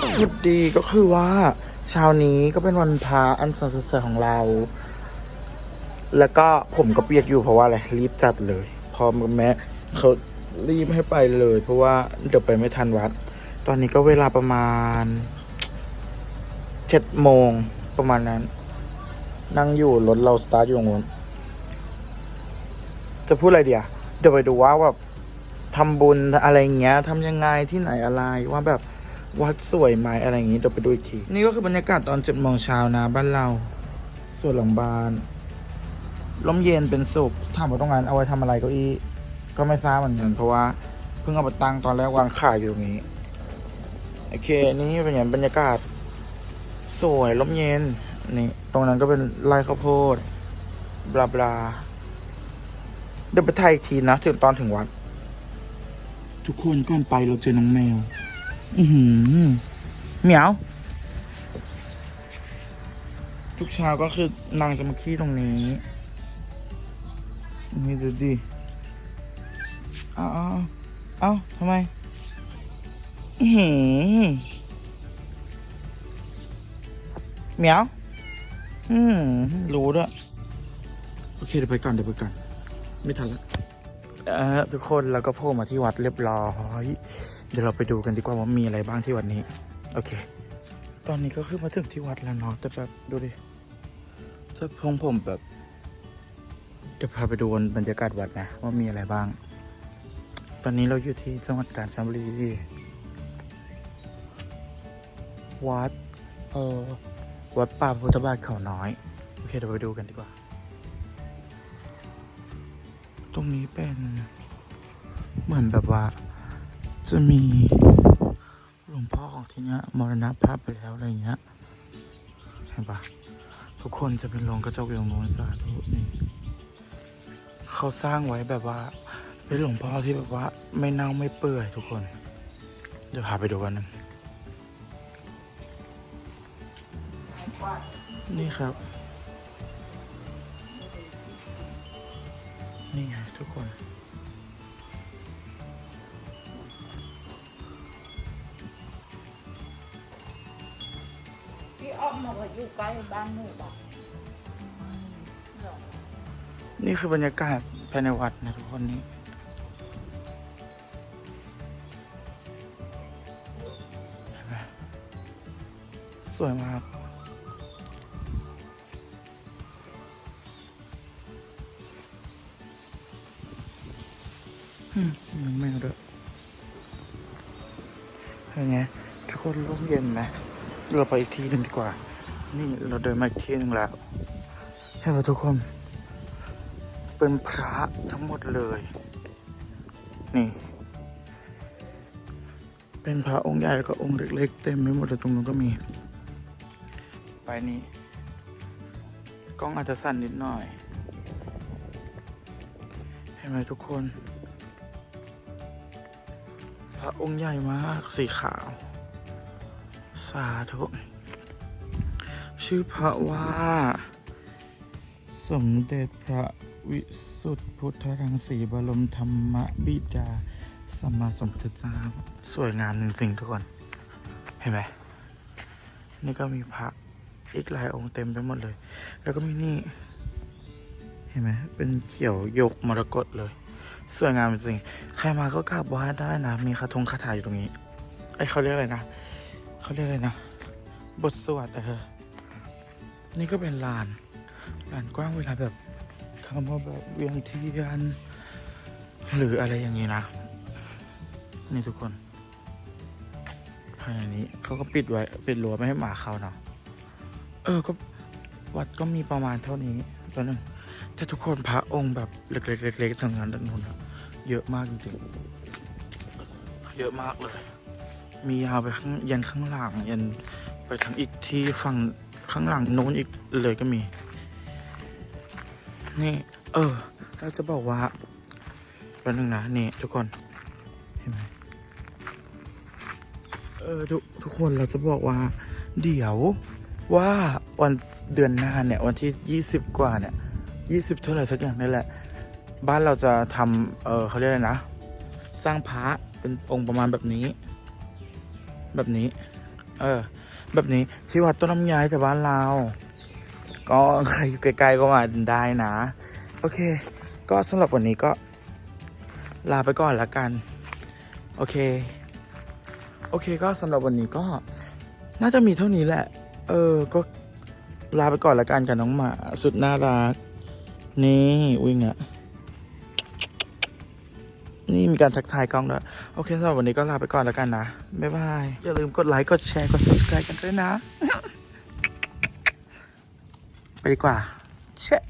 สวัสดีก็คือว่าเช้านี้ก็เป็นวันพระอันสดใสของเรา แล้วก็ผมก็เปียกอยู่เพราะว่าอะไรรีบจัดเลย พอแม่เขารีบให้ไปเลย เพราะว่าเดี๋ยวไปไม่ทันวัด ตอนนี้ก็เวลาประมาณเจ็ดโมงประมาณนั้น นั่งอยู่รถเราสตาร์ทอยู่ตรงนู้นจะพูดอะไรเดียวเดี๋ยวไปดูว่าแบบทำบุญอะไรเงี้ยทำยังไงที่ไหนอะไรว่าแบบ วัดสวยไหมอะไรอย่างงี้เดี๋ยวไปดูอีกที นี่ก็คือบรรยากาศตอนเจ็ดโมงเช้านะบ้านเรา ส่วนหลังบ้านลมเย็นเป็นสุขถามว่าตรงนั้นเอาไว้ทำอะไรเก้าอี้ก็ไม่ทราบเหมือนกันเพราะว่าเพิ่งเอาไปตั้งตอนแรกวางขายอยู่ตรงนี้ โอเค นี่เป็นอย่างบรรยากาศ สวยลมเย็นนี่ตรงนั้นก็เป็นไร่ข้าวโพดบลาบลาเดี๋ยวไปถ่ายอีกทีนะถึงตอนถึงวัด ทุกคนก่อนไปเราเจอน้องแมว อือหือเหมียว ทุกเช้าก็คือนางจะมาขี้ตรงนี้ นี่ดูดิ เอาเอาเอาเอาทำไมอื้อหือเหมียว อืม รู้ด้วย โอเค เดี๋ยวไปก่อน เดี๋ยวไปก่อน ไม่ทันละเออ ทุกคนเราก็โผล่มาที่วัดเรียบร้อย เดี๋ยวเราไปดูกันดีกว่าว่ามีอะไรบ้างที่วัดนี้ โอเค ตอนนี้ก็คือมาถึงที่วัดแล้วเนาะแต่แบบดูดิถ้าพงผมแบบเดี๋ยวพาไปดูบรรยากาศวัดนะว่ามีอะไรบ้าง ตอนนี้เราอยู่ที่จังหวัดกาญจนบุรีวัดเออวัดป่าพุทธบาทเขาน้อย โอเคเดี๋ยวไปดูกันดีกว่า รงนี้เป็นเหมือนแบบว่า จะมีหลวงพ่อของที่เนี้ยมรณภาพไปแล้วอะไรเงี้ยเห็นปะทุกคนจะเป็นโรงกระจกอย่างโน้นสาธุนี่เขาสร้างไว้แบบว่า เป็นหลวงพ่อที่แบบว่า ไม่เน่าไม่เปื่อยทุกคน เดี๋ยวพาไปดูกันหนึงนี่ครับ นี่ไง ทุกคน พี่อ้อมมาว่าอยู่ใกล้บ้านหนูบอกเหรอนี่คือบรรยากาศภายในวัดนะทุกคนนี่เห็นไหมสวยมาก ไม่เอาด้วยเป็นไงทุกคนร่มเย็นไหมเราไปอีกทีหนึ่งดีกว่า นี่เราเดินมาอีกที่หนึ่งแล้วเห็นไหมทุกคน เป็นพระทั้งหมดเลย นี่ เป็นพระองค์ใหญ่แล้วก็องค์เล็กๆเต็มไปหมดเลยตรงนู้นก็มี ไปนี่ กล้องอาจจะสั่นนิดหน่อย เห็นไหมทุกคน พระองค์ใหญ่มากสีขาว สาธุชื่อพระว่า สมเด็จพระวิสุทธิพุทธรังสีบรมธรรมบิดาสัมมาสัมพุทธเจ้าสวยงามจริงๆทุกคน เห็นไหมนี่ก็มีพระอีกหลายองค์เต็มไปหมดเลย แล้วก็มีนี่ เห็นไหมเป็นเขียวหยกมรกตเลย สวยงามจริงๆใครมาก็กราบไหว้ได้นะ มีคาทงคาถาอยู่ตรงนี้ ไอ้เขาเรียกอะไรนะเขาเรียกอะไรนะ บทสวดเออนี่ก็เป็นลานลานกว้างเวลาแบบคำว่าแบบเวียงเทียนหรืออะไรอย่างนี้นะ นี่ทุกคนภายในนี้เขาก็ปิดไว้ปิดรั้วไม่ให้หมาเข้าเนาะเออก็วัดก็มีประมาณเท่านี้ตอนนึงแต่ทุกคนพระองค์แบบเล็กๆเล็กๆทั้งนั้นด้านนู้นอะ เยอะมากจริงๆ เยอะมากเลย มียาวไปข้างยันข้างหลังยันไปทางอีกที่ฝั่งข้างหลังโน้นอีกเลยก็มี นี่ เออเราจะบอกว่าแป๊บนึงนะนี่ทุกคนเห็นไหมเออทุกทุกคนเราจะบอกว่า เดี๋ยวว่าวันเดือนหน้าเนี่ย วันที่ยี่สิบกว่าเนี่ยยี่สิบเท่าไหร่สักอย่างนี่แหละ บ้านเราจะทำเออเขาเรียกอะไรนะ สร้างพระเป็นองค์ประมาณแบบนี้ แบบนี้ เออ แบบนี้ที่วัดต้นน้ำยายแต่บ้านเรา ก็ใครอยู่ไกลๆก็มาได้นะ โอเค ก็สำหรับวันนี้ก็ ลาไปก่อนละกัน โอเค โอเคก็สำหรับวันนี้ก็ น่าจะมีเท่านี้แหละ เออ ก็ลาไปก่อนละกันกับน้องหมา สุดน่ารัก นี่ วิ่งอะ นี่มีการทักทายกล้องด้วย โอเคสำหรับวันนี้ก็ลาไปก่อนแล้วกันนะ บ๊ายบาย อย่าลืมกดไลค์ กดแชร์ กด subscribe กันด้วยนะ ไปดีกว่า เชะ